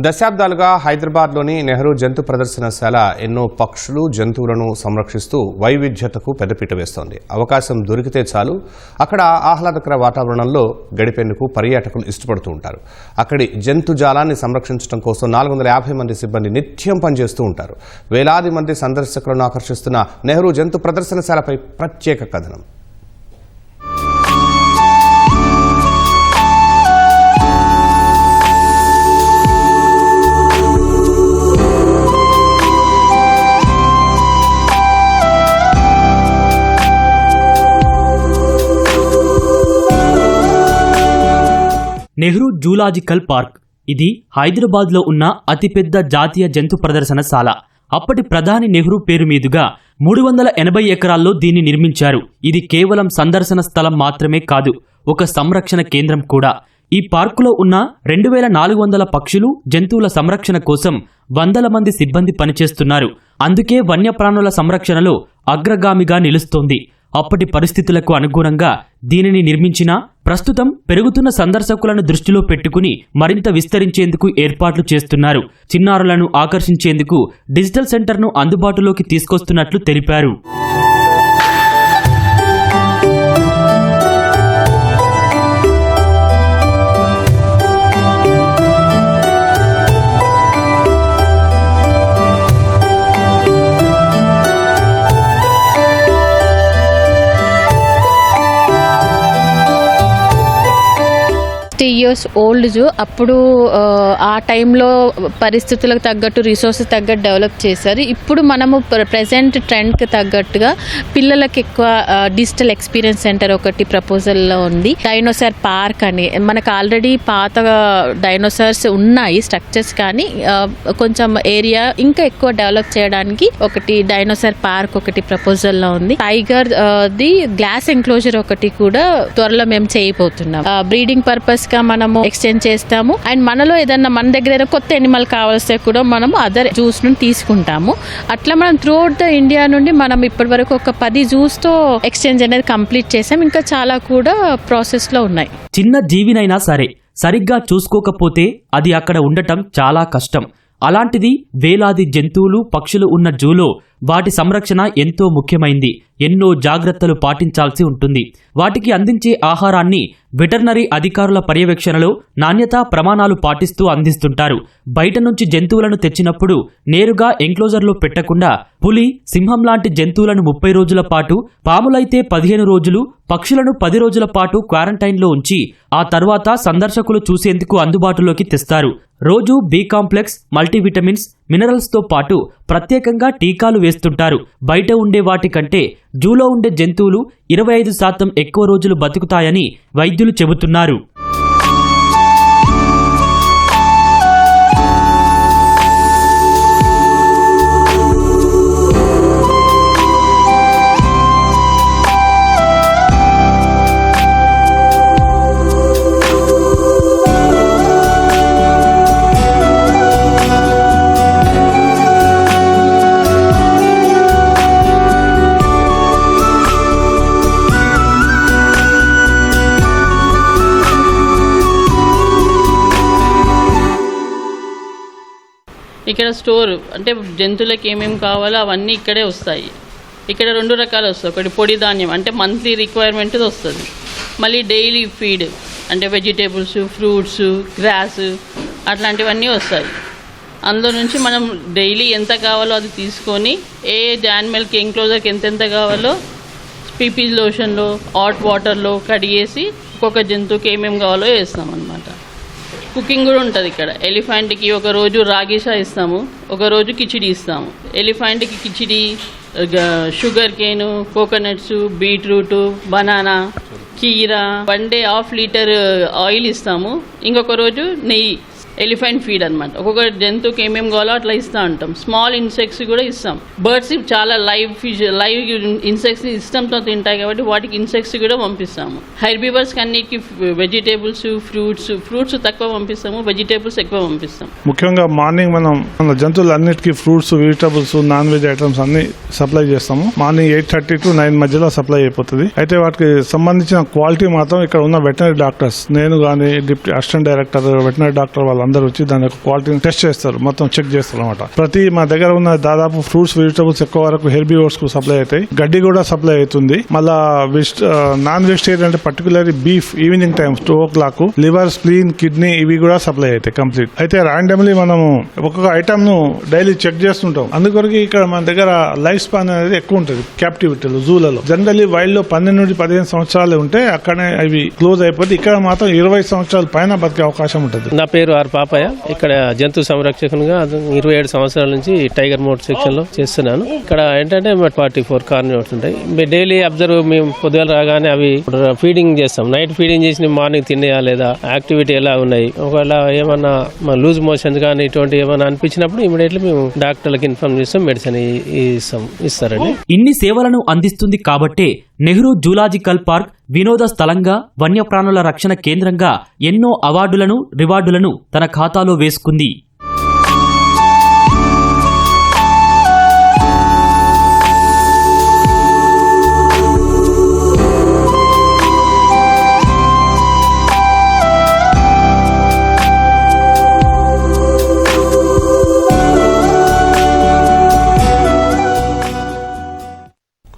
దశాబ్దాలుగా హైదరాబాద్లోని నెహ్రూ జంతు ప్రదర్శనశాల ఎన్నో పక్షులు జంతువులను సంరక్షిస్తూ వైవిధ్యతకు పెద్దపీట వేస్తోంది. అవకాశం దొరికితే చాలు. అక్కడ ఆహ్లాదకర వాతావరణంలో గడిపేందుకు పర్యాటకులు ఇష్టపడుతూ ఉంటారు. అక్కడి జంతుజాలాన్ని సంరక్షించడం కోసం నాలుగు వందల యాభై మంది సిబ్బంది నిత్యం పనిచేస్తూ ఉంటారు. వేలాది మంది సందర్శకులను ఆకర్షిస్తున్న నెహ్రూ జంతు ప్రదర్శనశాలపై ప్రత్యేక కథనం. Nehru zoological park. ఇది హైదరాబాద్లో ఉన్న అతిపెద్ద జాతీయ జంతు ప్రదర్శనశాల అప్పటి ప్రధాని నెహ్రూ పేరు మీదుగా మూడు వందల ఎనభై ఎకరాల్లో దీన్ని నిర్మించారు. ఇది కేవలం సందర్శన స్థలం మాత్రమే కాదు ఒక సంరక్షణ కేంద్రం కూడా. ఈ పార్కులో ఉన్న రెండు వేల నాలుగు వందల పక్షులు జంతువుల సంరక్షణ కోసం వందల మంది సిబ్బంది పనిచేస్తున్నారు. అందుకే వన్యప్రాణుల సంరక్షణలో అగ్రగామిగా నిలుస్తోంది. అప్పటి పరిస్థితులకు అనుగుణంగా దీనిని నిర్మించినా ప్రస్తుతం పెరుగుతున్న సందర్శకులను దృష్టిలో పెట్టుకుని మరింత విస్తరించేందుకు ఏర్పాట్లు చేస్తున్నారు. చిన్నారులను ఆకర్షించేందుకు డిజిటల్ సెంటర్ను అందుబాటులోకి తీసుకొస్తున్నట్లు తెలిపారు. సిక్స్టీ ఇయర్స్ ఓల్డ్ అప్పుడు ఆ, టైంలో పరిస్థితులకు తగ్గట్టు రిసోర్సెస్ తగ్గట్టు డెవలప్ చేశారు. ఇప్పుడు మనము ప్రజెంట్ ట్రెండ్కి తగ్గట్టుగా పిల్లలకి ఎక్కువ డిజిటల్ ఎక్స్పీరియన్స్ సెంటర్ ఒకటి ప్రపోజల్లో ఉంది. డైనోసార్ పార్క్ అని. మనకు ఆల్రెడీ పాత డైనోసార్స్ ఉన్నాయి స్ట్రక్చర్స్ కానీ కొంచెం ఏరియా ఇంకా ఎక్కువ డెవలప్ చేయడానికి ఒకటి డైనోసార్ పార్క్ ఒకటి ప్రపోజల్లో ఉంది. టైగర్ ది గ్లాస్ ఎంక్లోజర్ ఒకటి కూడా త్వరలో మేము చేయబోతున్నాం. బ్రీడింగ్ పర్పస్ గా మనము ఎక్స్చేంజ్ చేస్తాము. అండ్ మనలో ఏదన్నా మన దగ్గర ఏదైనా కొత్త ఎనిమల్ కావాల్స్తే కూడా మనము అదర్ జ్యూస్ నుండి తీసుకుంటాము. అట్లా మనం త్రూఅవుట్ ద ఇండియా నుండి మనం ఇప్పటి వరకు ఒక పది జ్యూస్తో ఎక్స్చేంజ్ అనేది కంప్లీట్ చేసాం. ఇంకా చాలా కూడా ప్రాసెస్లో ఉన్నాయి. చిన్న జీవినైనా సరే సరిగ్గా చూసుకోకపోతే అది అక్కడ ఉండటం చాలా కష్టం. అలాంటిది వేలాది జంతువులు పక్షులు ఉన్న జూలో వాటి సంరక్షణ ఎంతో ముఖ్యమైంది. ఎన్నో జాగ్రత్తలు పాటించాల్సి ఉంటుంది. వాటికి అందించే ఆహారాన్ని వెటర్నరీ అధికారుల పర్యవేక్షణలో నాణ్యతా ప్రమాణాలు పాటిస్తూ అందిస్తుంటారు. బయట నుంచి జంతువులను తెచ్చినప్పుడు నేరుగా ఎంక్లోజర్లో పెట్టకుండా పులి సింహం లాంటి జంతువులను ముప్పై రోజుల పాటు పాములైతే పదిహేను రోజులు పక్షులను పది రోజుల పాటు క్వారంటైన్లో ఉంచి ఆ తర్వాత సందర్శకులు చూసేందుకు అందుబాటులోకి తెస్తారు. రోజు బి కాంప్లెక్స్ మల్టీవిటమిన్స్ మినరల్స్తో పాటు ప్రత్యేకంగా టీకాలు వేస్తుంటారు. బయట ఉండే వాటి కంటే జూలో ఉండే జంతువులు ఇరవై ఐదు శాతం ఎక్కువ రోజులు బతుకుతాయని వైద్యులు చెబుతున్నారు. ఇక్కడ స్టోర్ అంటే జంతువులకు ఏమేమి కావాలో అవన్నీ ఇక్కడే వస్తాయి. ఇక్కడ రెండు రకాలు వస్తాయి. ఒకటి పొడి ధాన్యం అంటే మంత్లీ రిక్వైర్మెంట్ వస్తుంది. మళ్ళీ డైలీ ఫీడ్ అంటే వెజిటేబుల్స్ ఫ్రూట్స్ గ్రాస్ అట్లాంటివన్నీ వస్తాయి. అందులో నుంచి మనం డైలీ ఎంత కావాలో అది తీసుకొని ఏ యానిమల్కి ఎంక్లోజర్కి ఎంతెంత కావాలో పీపీ లోషన్లో హాట్ వాటర్లో కడిగేసి ఒక్కొక్క జంతువుకి ఏమేమి కావాలో వేస్తాం అనమాట కుకింగ్ కూడా ఉంటుంది ఇక్కడ. ఎలిఫెంట్కి ఒక రోజు రాగిషా ఇస్తాము ఒక రోజు కిచిడి ఇస్తాము. ఎలిఫెంట్కి khichdi sugar cane coconuts beetroot banana కీరా one day half litre oil ఇస్తాము. ఇంకొక రోజు నెయ్యి. ఎలిఫెంట్ ఫీడ్ అనమాట ఒక్కొక్క జంతువుకి ఏమేమి కావాలో అట్లా ఇస్తూ ఉంటాం. స్మాల్ ఇన్సెక్ట్స్ కూడా ఇస్తాం. బర్డ్స్ చాలా లైవ్ ఫిష్ లైవ్ ఇన్సెక్ట్స్ ఇష్టంతో తింటాయి కాబట్టి వాటికి ఇన్సెక్ట్స్ కూడా పంపిస్తాము. హైర్బీవర్స్ అన్నిటికి వెజిటేబుల్స్ ఫ్రూట్స్ ఫ్రూట్స్ తక్కువ పంపిస్తాము వెజిటేబుల్స్ ఎక్కువ పంపిస్తాం. ముఖ్యంగా మార్నింగ్ మనం మన జంతువులన్నిటికీ fruits vegetables non veg items అన్ని సప్లై చేస్తాము. Morning eight thirty to nine మధ్యలో సప్లై అయిపోతుంది. అయితే వాటికి సంబంధించిన క్వాలిటీ మాత్రం ఇక్కడ ఉన్న వెటనరీ డాక్టర్స్ నేను కానీ deputy assistant director veterinary doctor వాళ్ళ అందరూ వచ్చి దాని యొక్క క్వాలిటీని టెస్ట్ చేస్తారు. మొత్తం చెక్ చేస్తారు అనమాట ప్రతి మా దగ్గర ఉన్న దాదాపు ఫ్రూట్స్ వెజిటబుల్స్ ఎక్కువ వరకు హెర్బివోర్స్కు సప్లై అవుతాయి. గడ్డి కూడా సప్లై అవుతుంది. మళ్ళా వెజ్ నాన్ వెజిటేరియన్ అంటే particularly beef evening time two o'clock liver spleen kidney ఇవి కూడా సప్లై అవుతాయి కంప్లీట్ అయితే ర్యాండమ్లీ మనము ఒక్కొక్క ఐటమ్ను డైలీ చెక్ చేస్తుంటాం. అందుకొరకు ఇక్కడ మన దగ్గర లైఫ్ స్పాన్ అనేది ఎక్కువ ఉంటుంది. క్యాప్టివిటీలో జూలలో. జనరలీ వైల్డ్లో పన్నెండు నుండి పదిహేను సంవత్సరాలు ఉంటే అక్కడనే అవి క్లోజ్ అయిపోతే ఇక్కడ మాత్రం ఇరవై సంవత్సరాల పైన బతికే అవకాశం ఉంటుంది. నా పేరు ఆర్ప పాపయ్య ఇక్కడ జంతు సంరక్షకునిగా ఇరవై ఏడు సంవత్సరాల నుంచి టైగర్ మోడ్ సెక్షన్లో చేస్తున్నాను. ఇక్కడ ఏంటంటే ఫార్టీ ఫోర్ కార్నివర్స్ ఉంటాయి. మేము డైలీ అబ్జర్వ్ మేము పొద్దుగాల రాగానే అవి ఫీడింగ్ చేస్తాం. నైట్ ఫీడింగ్ చేసి మార్నింగ్ తినేయా లేదా? యాక్టివిటీ ఎలా ఉన్నాయి? ఒకవేళ ఏమన్నా లూజ్ మోషన్స్ కానీ ఇటువంటి ఏమైనా అనిపించినప్పుడు ఇమీడియట్లీ మేము డాక్టర్లకు ఇన్ఫార్మ్ చేస్తాం మెడిసిన్ ఇస్తాం ఇస్తారండి. ఇన్ని సేవలను అందిస్తుంది కాబట్టే నెహ్రూ జూలాజికల్ పార్క్ వినోద స్థలంగా వన్యప్రాణుల రక్షణ కేంద్రంగా ఎన్నో అవార్డులను రివార్డులను తన ఖాతాలో వేసుకుంది.